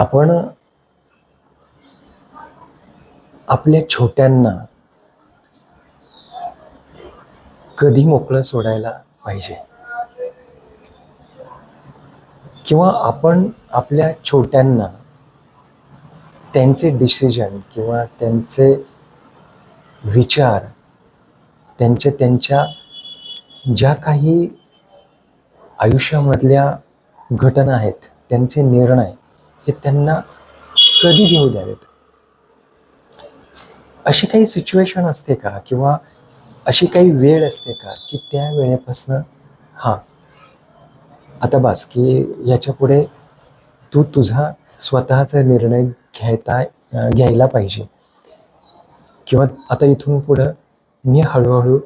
आपण आपल्या छोट्यांना कधी मोकळं सोडायला पाहिजे? किंवा आपण आपल्या छोट्यांना त्यांचे डिसिजन किंवा त्यांचे विचार त्यांच्या त्यांच्या ज्या काही आयुष्यामधल्या घटना आहेत त्यांचे निर्णय हे त्यांना कधी घेऊ द्यावेत? अशी काही सिच्युएशन असते का? किंवा अशी काही वेळ असते का की त्या वेळेपासनं हां आता बास की याच्यापुढे तू तुझा स्वतःचा निर्णय घ्यायता घ्यायला पाहिजे. किंवा आता इथून पुढं मी हळूहळू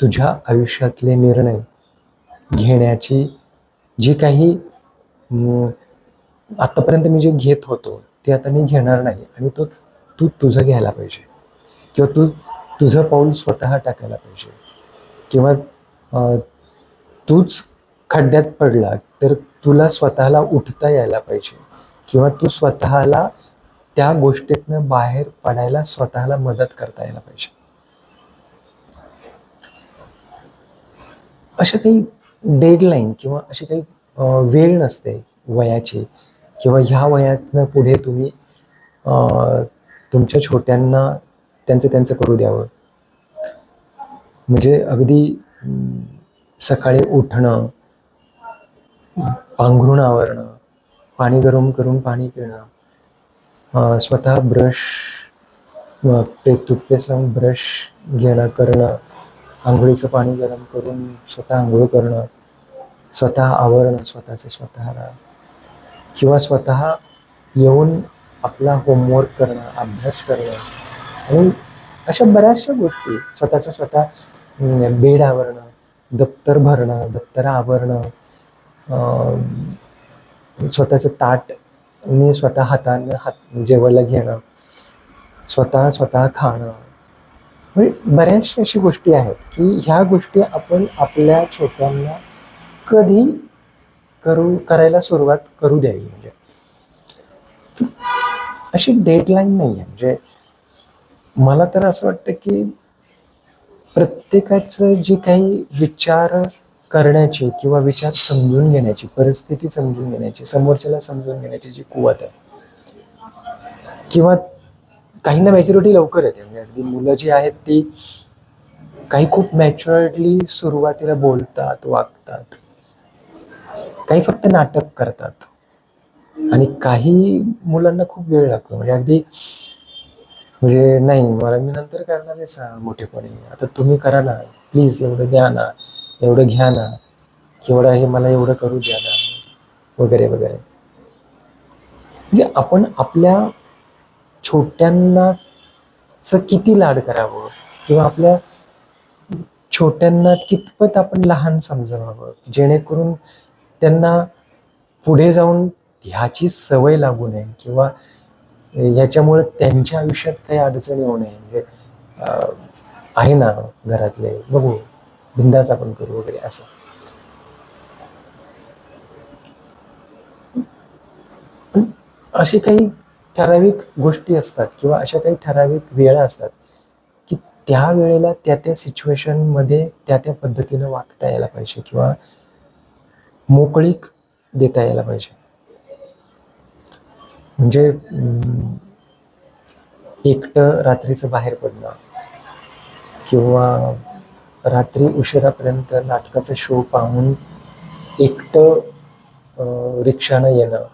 तुझ्या आयुष्यातले निर्णय घेण्याची जी काही आत्तापर्यंत मी जे घेत होतो ते आता मी घेणार नाही. आणि तो तू तुझं घ्यायला पाहिजे. किंवा तू तुझं पाऊल स्वतः टाकायला पाहिजे. किंवा तूच खड्ड्यात पडला तर तुला स्वतःला उठता यायला पाहिजे. किंवा तू स्वतःला त्या गोष्टीतनं बाहेर पडायला स्वतःला मदत करता यायला पाहिजे. अशा काही डेडलाईन किंवा अशी काही वेळ नसते वयाची किंवा ह्या वयातनं पुढे तुम्ही तुमच्या छोट्यांना त्यांचं त्यांचं करू द्यावं. म्हणजे अगदी सकाळी उठणं पांघरुण आवरणं पाणी गरम करून पाणी पिणं स्वतः ब्रश टूथपेस्ट लावून ब्रश घेणं करणं आंघोळीचं पाणी गरम करून स्वतः आंघोळ करणं स्वतः आवरणं स्वतःचं स्वतःला. किंवा स्वतः येऊन आपला होमवर्क करणं अभ्यास करणं आणि अशा बऱ्याचशा गोष्टी स्वतःचं स्वतः बेड आवरणं दप्तर भरणं दप्तर आवरणं स्वतःचं ताट मी स्वतः हातानं हात जेवायला घेणं स्वतः स्वतः खाणं. म्हणजे बऱ्याचशा अशी गोष्टी आहेत की ह्या गोष्टी आपण आपल्या छोट्यांना कधी करू करायला सुरुवात करू द्यावी म्हणजे. अशी डेडलाईन नाही आहे म्हणजे मला तर असं वाटतं की प्रत्येकाचं जे काही विचार करण्याची किंवा विचार समजून घेण्याची परिस्थिती समजून घेण्याची समोरच्याला समजून घेण्याची जी कुवत आहे किंवा काहींना मॅच्युरिटी लवकर येते. म्हणजे अगदी मुलं जी आहेत ती काही खूप मॅच्युअर्डली सुरुवातीला बोलतात वागतात. काही फक्त नाटक करतात. आणि काही मुलांना खूप वेळ लागतो. म्हणजे अगदी म्हणजे नाही मला मी नंतर करणार आहे सा मोठेपणे. आता तुम्ही करा ना. प्लीज एवढं द्या ना. एवढं घ्या ना. केवढं हे मला एवढं करू द्या ना. वगैरे वगैरे. म्हणजे आपण आपल्या छोट्यांनाच किती लाड करावं? किंवा आपल्या छोट्यांना कितपत आपण लहान समजावावं जेणेकरून त्यांना पुढे जाऊन ह्याची सवय लागू नये किंवा ह्याच्यामुळे त्यांच्या आयुष्यात काही अडचणी होऊ नये. म्हणजे आहे ना घरातले बघू बिंदास आपण करू वगैरे असं. अशी काही ठराविक गोष्टी असतात किंवा अशा काही ठराविक वेळा असतात की त्या वेळेला त्या त्या सिच्युएशनमध्ये त्या त्या पद्धतीनं वागता यायला पाहिजे किंवा मोकळीक देता यायला पाहिजे. म्हणजे एकटं रात्रीचं बाहेर पडणं किंवा रात्री उशिरापर्यंत नाटकाचा शो पाहून एकटं रिक्षानं येणं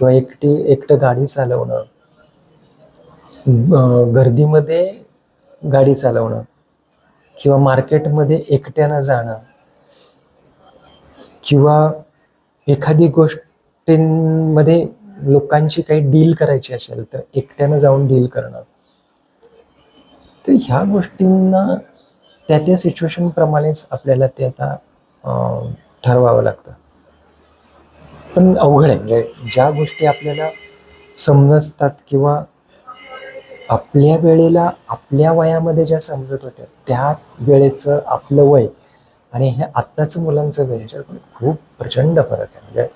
किंवा एकटी एकटं गाडी चालवणं गर्दीमध्ये गाडी चालवणं किंवा मार्केटमध्ये एकट्यानं जाणं किंवा एखादी गोष्टींमध्ये लोकांची काही डील करायची असेल तर एकट्यानं जाऊन डील करणं. तर ह्या गोष्टींना त्या त्या सिच्युएशन प्रमाणेच आपल्याला ते आता ठरवावं लागतं. पण अवघड आहे म्हणजे ज्या गोष्टी आपल्याला समजतात किंवा आपल्या वेळेला आपल्या वयामध्ये ज्या समजत होत्या त्या वेळेचं आपलं वय आणि हे आत्ताचं मुलांचं वय ह्याच्यात खूप प्रचंड फरक आहे. म्हणजे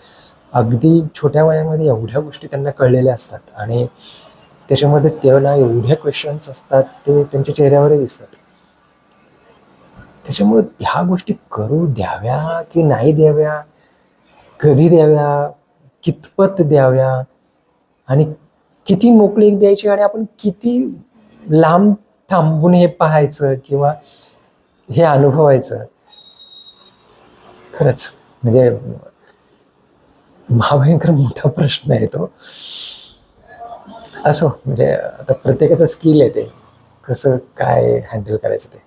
अगदी छोट्या वयामध्ये एवढ्या गोष्टी त्यांना कळलेल्या असतात आणि त्याच्यामध्ये त्याला एवढे क्वेश्चन्स असतात ते त्यांच्या चेहऱ्यावरही दिसतात. त्याच्यामुळे ह्या गोष्टी करू द्याव्या की नाही द्याव्या? कधी द्याव्या? कितपत द्याव्या? आणि किती मोकळीक द्यायची आणि आपण किती लांब थांबून हे पाहायचं किंवा हे अनुभवायचं? खरंच म्हणजे महाभयंकर मोठा प्रश्न आहे तो. असो म्हणजे आता प्रत्येकाचं स्किल आहे ते. कसं काय हँडल करायचं ते.